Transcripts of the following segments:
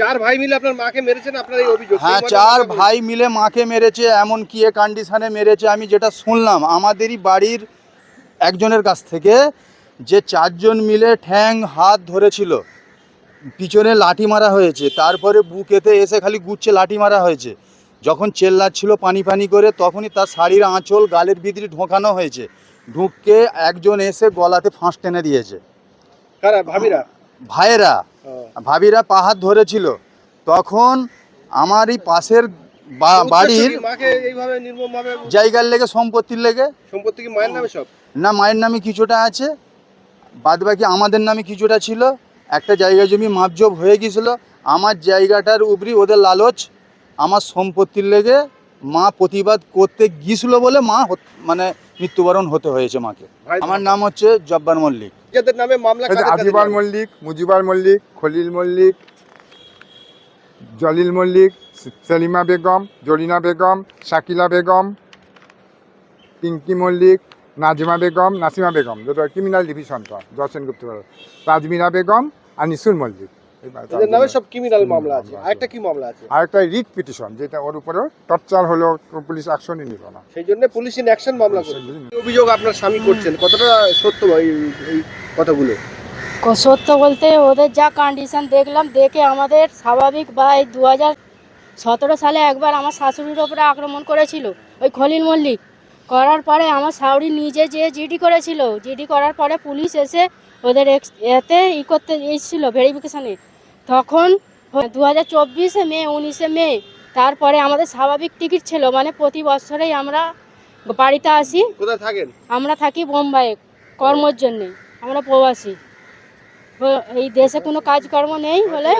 চার ভাই মিলে আপনার মাকে মেরেছেন আপনার এই অভিযোগ। হ্যাঁ চার ভাই মিলে মাকে মেরেছে এমন কি এ কন্ডিশনে মেরেছে আমি যেটা শুনলাম আমাদেরই বাড়ির একজনের কাছ থেকে যে চারজন মিলে ঠ্যাং হাত ধরেছিল পিছনে লাঠি মারা হয়েছে তারপরে বুকেতে এসে খালি গুচ্ছে লাঠি মারা হয়েছে যখন চেল্লাচ্ছিল পানি পানি করে তখনই তার শাড়ির আঁচল গালের ভিতরে ঢোকানো হয়েছে ঢুককে একজন এসে গলাতে ফাঁস টেনে দিয়েছে। কারা? ভাবিরা? ভাইয়েরা। ভাবিরা পাহাড় ধরেছিল। তখন আমারই পাশের বাড়ির জায়গার লেগে সম্পত্তির লেগে। সম্পত্তি কি মায়ের নামে সব? না মায়ের নামে কিছুটা আছে। বাদ বাকি আমাদের নামে কিছুটা ছিল। একটা জায়গা জমি মাপজোপ হয়ে গিয়েছিল। আমার জায়গাটার উপরই ওদের লালচ আমার সম্পত্তির লেগে মা প্রতিবাদ করতে গিয়েছিল বলে মা মানে মৃত্যুবরণ হতে হয়েছে মাকে। আমার নাম হচ্ছে জব্বার মল্লিক। যাদের নামে মামলা আজিবার মল্লিক মুজিবার মল্লিক খলিল মল্লিক জলিল মল্লিক সেলিমা বেগম জরিনা বেগম শাকিলা বেগম পিঙ্কি মল্লিক নাজিমা বেগম নাসিমা বেগম যেটা ক্রিমিনাল ডিভিশনটা দর্শন সেনগুপ্ত তাজমিনা বেগম আর নিসুল মল্লিক। এদের নামে সব ক্রিমিনাল মামলা আছে। আরেকটা কি মামলা আছে? আর একটা রিট পিটিশন যেটা ওর উপরে টর্চার হলো পুলিশ অ্যাকশনই নিল না। সেই জন্য পুলিশ ইন অ্যাকশন মামলা করে অভিযোগ আপনার স্বামী করছেন? কতটা সত্য ভাই এই- কথাগুলো? সত্য বলতে ওদের যা কন্ডিশন দেখলাম দেখে আমাদের স্বাভাবিক বা এই দু হাজার সতেরো সালে একবার আমার শাশুড়ির ওপরে আক্রমণ করেছিল ওই খলিল মল্লিক। করার পরে আমার শাশুড়ি নিজে যে জিডি করেছিল জিডি করার পরে পুলিশ এসে ওদের এক্স এতে ই করতে এসেছিল ভেরিফিকেশানে তখন দু হাজার চব্বিশে মে উনিশে মে তারপরে আমাদের স্বাভাবিক টিকিট ছিল মানে প্রতি বছরেই আমরা বাড়িতে আসি। কোথায় থাকেন? আমরা থাকি বোম্বাইয়ে কর্মর জন্যে আমরা প্রবাসী। এই দেশে কোনো কাজকর্ম নেই বলে।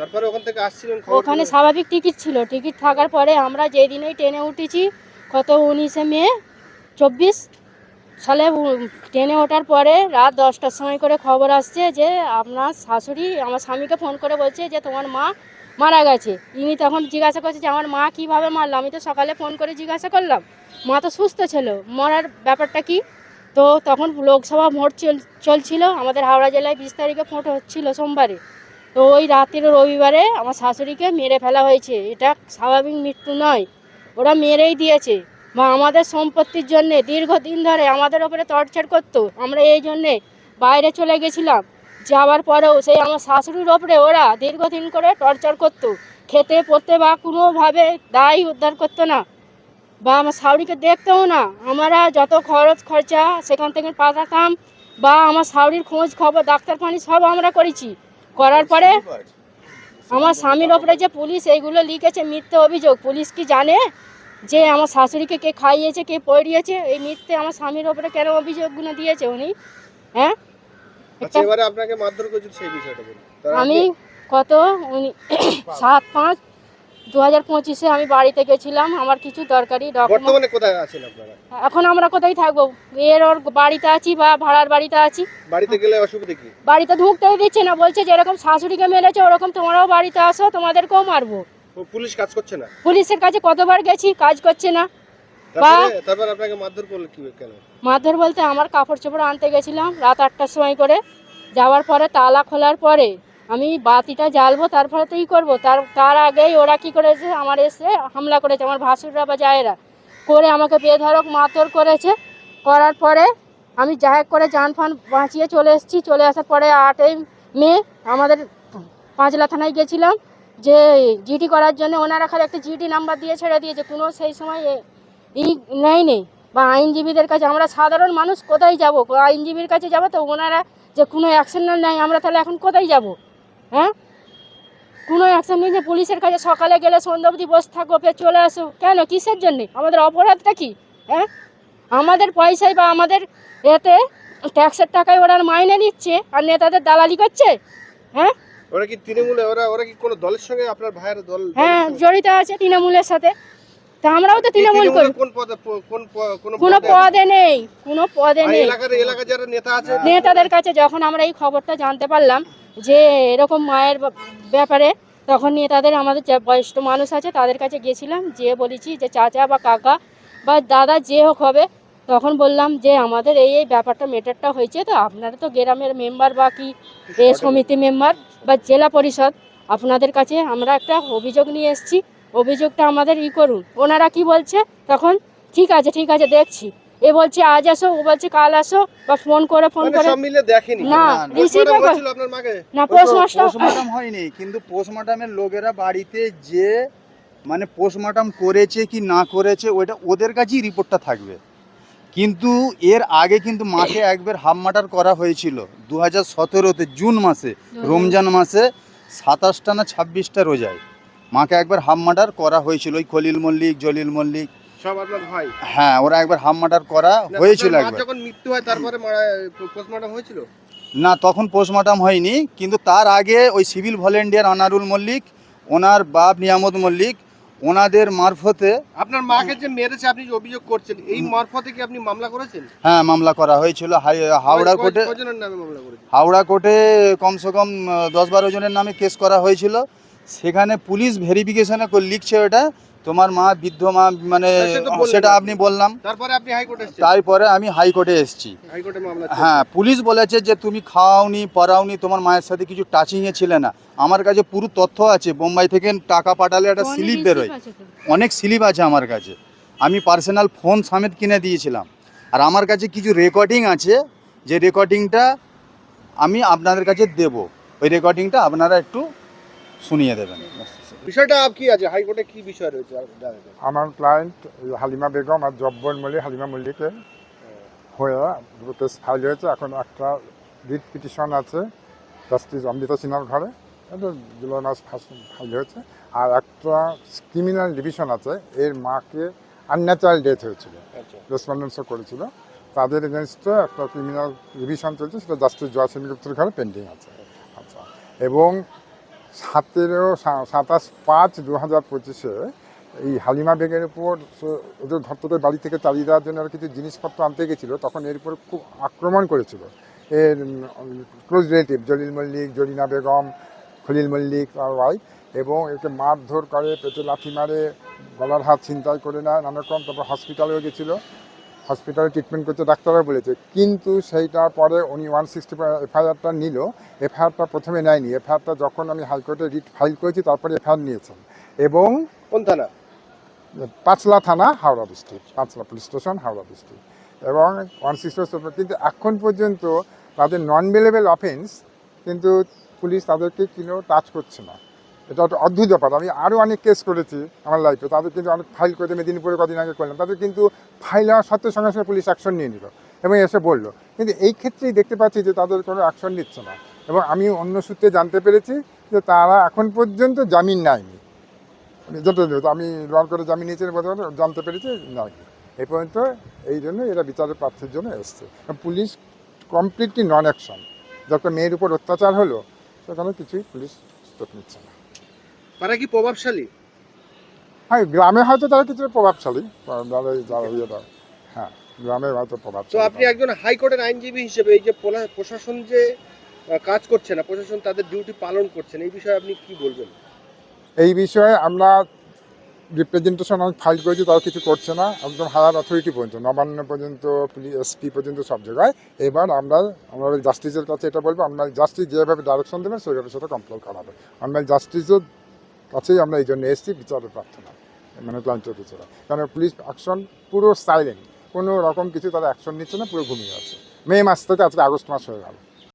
তারপরে ওখান থেকে আসছিলেন ওখানে স্বাভাবিক টিকিট ছিল টিকিট থাকার পরে আমরা যেই দিনেই ট্রেনে উঠেছি কত উনিশে মে চব্বিশ সালে ট্রেনে ওঠার পরে রাত দশটার সময় করে খবর আসছে যে আপনার শাশুড়ি আমার স্বামীকে ফোন করে বলছে যে তোমার মা মারা গেছে। ইনি তখন জিজ্ঞাসা করছে যে আমার মা কীভাবে মারলো? আমি তো সকালে ফোন করে জিজ্ঞাসা করলাম। মা তো সুস্থ ছিল। মরার ব্যাপারটা কি? তো তখন লোকসভা ভোট চল, চলছিল। আমাদের হাওড়া জেলায় বিশ তারিখে ভোট হচ্ছিল সোমবারে। তো ওই রাতের রবিবারে আমার শাশুড়িকে মেরে ফেলা হয়েছে। এটা স্বাভাবিক মৃত্যু নয়। ওরা মেরেই দিয়েছে। বা আমাদের সম্পত্তির জন্যে দীর্ঘদিন ধরে আমাদের ওপরে টর্চার করতো। আমরা এই জন্যে বাইরে চলে গেছিলাম। যাওয়ার পরেও সেই আমার শাশুড়ির ওপরে ওরা দীর্ঘদিন করে টর্চার করতো। খেতে, পড়তে বা কোনোভাবে দায় উদ্ধার করতো না। বা আমার শাশুড়িকে দেখতেও না। আমরা যত খরচ খরচা সেখান থেকে পাঠাতাম বা আমার শাশুড়ির খোঁজ খবর, ডাক্তার পানি সব আমরা করেছি। করার পরে আমার স্বামীর ওপরে যে পুলিশ, এইগুলো লিখেছে মিথ্যে অভিযোগ। পুলিশ কি জানে? যে আমার শাশুড়িকে কে খাইয়েছে কে পড়িয়েছে এই মিথ্যে আমার স্বামীর ওপরে কেন অভিযোগগুলো দিয়েছে উনি? হ্যাঁ? আচ্ছা এবারে আপনাকে মারধর করেছিল সেই বিষয়টা বলুন। আমি কত? উনি সাত পাঁচ দু হাজার পঁচিশে আমি বাড়িতে গেছিলাম আমার কিছু দরকারি বর্তমানে কোথায় আছেন আপনারা? এখন আমরা কোথায় থাকব? এর ওর বাড়িতে আছি বা ভাড়ার বাড়িতে আছি। বাড়িতে গেলে অসুবিধা কি? বাড়িতে ঢুকতেই দিচ্ছে না বলছে যেরকম শাশুড়িকে মেরেছে ওরকম তোমরাও বাড়িতে আসো তোমাদেরকেও মারবো। পুলিশ কাজ করছে না? পুলিশের কাছে কতবার গেছি কাজ করছে না। তারপরে তারপর আপনাকে মারধর করল কি কেন? মারধর বলতে আমার কাপড় চোপড় আনতে গেছিলাম রাত আটটার সময় করে। যাওয়ার পরে তালা খোলার পরে আমি বাতিটা জ্বালবো তারপরে তো ই করব। তার তার আগেই ওরা কি করেছে আমার এসে হামলা করেছে আমার ভাসুররা বা জায়েরা। করে আমাকে বেধরক মারধর করেছে। করার পরে আমি যা হোক করে যান ফান বাঁচিয়ে চলে এসেছি। চলে আসার পরে আটই মে আমাদের পাঁচলা থানায় গেছিলাম। যে জিডি করার জন্য ওনারা খালি একটা জিডি নাম্বার দিয়ে ছেড়ে দিয়েছে। কোনো সেই সময় ই নেই। বা আইনজীবীদের কাছে আমরা সাধারণ মানুষ কোথায় যাব? আইনজীবীর কাছে যাব তো ওনারা যে কোনো অ্যাকশন না নেয়, আমরা তাহলে এখন কোথায় যাব? হ্যাঁ? কোনো অ্যাকশন নেই যে পুলিশের কাছে সকালে গেলে সন্ধ্যা অবধি বসে থাকব, ফের চলে আসো কেন? কিসের জন্যে? আমাদের অপরাধটা কি? হ্যাঁ? আমাদের পয়সায় বা আমাদের এতে ট্যাক্সের টাকায় ওরা মাইনে নিচ্ছে আর নেতাদের দালালি করছে? হ্যাঁ? ওরা কি তৃণমূলে ওরা ওরা কি কোনো দলের সঙ্গে আপনার ভাইয়ের দল হ্যাঁ জড়িত আছে তৃণমূলের সাথে। তা আমরাও তো তৃণমূল করি। কোন পদে কোন কোন কোনো পদে নেই কোনো পদে নেই। এলাকার এলাকার যারা নেতা আছে? নেতাদের কাছে যখন আমরা এই খবরটা জানতে পারলাম যে এরকম মায়ের ব্যাপারে তখন নেতাদের আমাদের যে বয়স্ক মানুষ আছে তাদের কাছে গেছিলাম যে বলেছি যে চাচা বা কাকা বা দাদা যে হোক হবে তখন বললাম যে আমাদের এই এই ব্যাপারটা মেটারটা হয়েছে তো আপনারা তো গ্রামের মেম্বার বা কি সমিতি মেম্বার বা জেলা পরিষদ আপনাদের কাছে আমরা একটা অভিযোগ নিয়ে এসেছি। অভিযোগটা আমাদের ই করুন। ওনারা কি বলছে? তখন ঠিক আছে ঠিক আছে দেখছি। এ বলছে আজ আসো ও বলছে কাল আসো বা ফোন করে ফোন মানে করে। সব মিলে দেখেনি। না না, রিসিভ আপনার মাকে? না পোস্টমাস্টার হয়নি কিন্তু পোস্টমর্টমের লোকেরা বাড়িতে যে মানে পোস্টমর্টম করেছে কি না করেছে ওইটা ওদের কাছেই রিপোর্টটা থাকবে। কিন্তু এর আগে কিন্তু মাকে একবার হাফ মার্টার করা হয়েছিল দু হাজার সতেরোতে জুন মাসে রমজান মাসে সাতাশটা না ছাব্বিশটা রোজায়। মাকে একবার হাফ মার্টার করা হয়েছিল ওই খলিল মল্লিক জলিল মল্লিক। হ্যাঁ ওরা একবার হাফ মার্টার করা হয়েছিল একবার। যখন মৃত্যু হয় তারপরে পোস্টমর্টম হয়েছিল? না তখন পোস্টমর্টম হয়নি কিন্তু তার আগে ওই সিভিল ভলেন্টিয়ার আনারুল মল্লিক ওনার বাপ নিয়ামত মল্লিক ওনাদের মারফতে আপনার মাকে যে মেরেছে আপনি যে অভিযোগ করছেন এই মারফতে কি আপনি মামলা করেছেন? হ্যাঁ মামলা করা হয়েছিল। হাওড়া কোর্টে হাওড়া কোর্টে কমসে কম দশ বারো জনের নামে কেস করা হয়েছিল। সেখানে পুলিশ ভেরিফিকেশনে লিখছে ওটা। তোমার মা বৃদ্ধ মা মানে সেটা আপনি। বললাম। তারপরে আপনি হাইকোর্টে তারপরে আমি হাইকোর্টে এসেছি। হাইকোর্টে হ্যাঁ পুলিশ বলেছে যে তুমি খাওয়াওনি পড়াওনি তোমার মায়ের সাথে কিছু টাচিংয়ে ছিলে না। আমার কাছে পুরো তথ্য আছে বোম্বাই থেকে টাকা পাঠালে একটা স্লিপ বেরোয়। অনেক স্লিপ আছে আমার কাছে। আমি পার্সোনাল ফোন সামেত কিনে দিয়েছিলাম। আর আমার কাছে কিছু রেকর্ডিং আছে যে রেকর্ডিংটা আমি আপনাদের কাছে দেব। ওই রেকর্ডিংটা আপনারা একটু শুনিয়ে দেবেন। বিষয়টা কি আছে? হাইকোর্টে কি বিষয় রয়েছে? আমার ক্লায়েন্ট হালিমা বেগম আর জব্বর মল্লিক হালিমা মল্লিকের হয়ে কেস ফাইল হয়েছে। এখন একটা রিট পিটিশন আছে জাস্টিস অমৃতা সিনহার ঘরে। জুলাই মাস ফাইল হয়েছে। আর একটা ক্রিমিনাল ডিভিশন আছে। এর মাকে আনন্যাচারাল ডেথ হয়েছিল। আচ্ছা। রেসপন্ডেন্সও করেছিল। তাদের এগেনস্টে একটা ক্রিমিনাল রিভিশন চলছে। সেটা জাস্টিস জয় সেনগুপ্তের ঘরে পেন্ডিং আছে। আচ্ছা। এবং সতেরো সাতাশ পাঁচ দু হাজার পঁচিশে এই হালিমা বেগের উপর ওদের ধত্তদের বাড়ি থেকে চালিয়ে দেওয়ার জন্য আর কিছু জিনিসপত্র আনতে গেছিল, তখন এর উপর খুব আক্রমণ করেছিল। এর ক্লোজ রিলেটিভ জলিল মল্লিক, জরিনা বেগম, খলিল মল্লিক, তার ওয়াইফ এবং একে মারধর করে, পেটে লাথি মারে, গলার হাত ছিনতাই করে নেয়, নানা রকম, তারপর হসপিটালেও গেছিল। হসপিটালে ট্রিটমেন্ট করতে ডাক্তাররা বলেছে। কিন্তু সেইটার পরে উনি ওয়ান সিক্সটি এফআইআরটা নিল এফআইআরটা প্রথমে নেয়নি। এফআইআরটা যখন আমি হাইকোর্টে রিট ফাইল করেছি তারপরে এফআইআর নিয়েছেন। এবং কোন থানা? পাঁচলা থানা Howrah district Panchla police station Howrah district এবং ওয়ান সিক্সটি কিন্তু এখন পর্যন্ত তাদের নন বেলেবেল অফেন্স কিন্তু পুলিশ তাদেরকে কিনেও টাচ করছে না। এটা একটা অদ্ভুত ব্যাপার। আমি আরও অনেক কেস করেছি আমার লাইফে তাদের কিন্তু অনেক ফাইল করে মেদিনীপুরে কদিন আগে করলাম। তাদের কিন্তু ফাইল হওয়ার সত্ত্বেও সঙ্গে সঙ্গে পুলিশ অ্যাকশন নিয়ে নিল এবং এসে বলল। কিন্তু এই ক্ষেত্রেই দেখতে পাচ্ছি যে তাদের কোনো অ্যাকশন নিচ্ছে না। এবং আমি অন্য সূত্রে জানতে পেরেছি যে তারা এখন পর্যন্ত জামিন নেয়নি। যত আমি রন করে জামিন নিয়েছি বলতে পারব, জানতে পেরেছি নাই। এই পর্যন্ত এই জন্য এরা বিচারের প্রার্থীর জন্য এসছে। পুলিশ কমপ্লিটলি নন অ্যাকশন যত মেয়ের উপর অত্যাচার হলো সেখানে কিছুই পুলিশ স্টেপ নিচ্ছে না। তারা কি প্রভাবশালী? হ্যাঁ গ্রামে হয়তো তারা কিছু প্রভাবশালী ইয়েটা হ্যাঁ গ্রামে হয়তো প্রভাব তো আপনি একজন হাইকোর্টের আইনজীবী হিসেবে এই যে প্রশাসন যে কাজ করছে না প্রশাসন তাদের ডিউটি পালন করছেন এই বিষয়ে আপনি কি বলবেন? এই বিষয়ে আমরা রিপ্রেজেন্টেশন আমি ফাইল করেছি তারা কিছু করছে না। একদম হায়ার অথরিটি পর্যন্ত নবান্ন পর্যন্ত এসপি পর্যন্ত সব জায়গায়। এবার আমরা আমরা জাস্টিসের কাছে এটা বলব আমরা জাস্টিস যেভাবে ডাইরেকশন দেবেন সেইভাবে সেটা কমপ্লেন করাবে আমরা জাস্টিসের কাছেই আমরা এই জন্য এসেছি, বিচারের প্রার্থনা মানে ক্লান্ত কিছুরা কারণ পুলিশ অ্যাকশন পুরো সাইলেন্ট কোনো রকম কিছু তারা অ্যাকশন নিচ্ছে না, পুরো ঘুমিয়ে আছে। মে মাস থেকে আজকে আগস্ট মাস হয়ে গেল।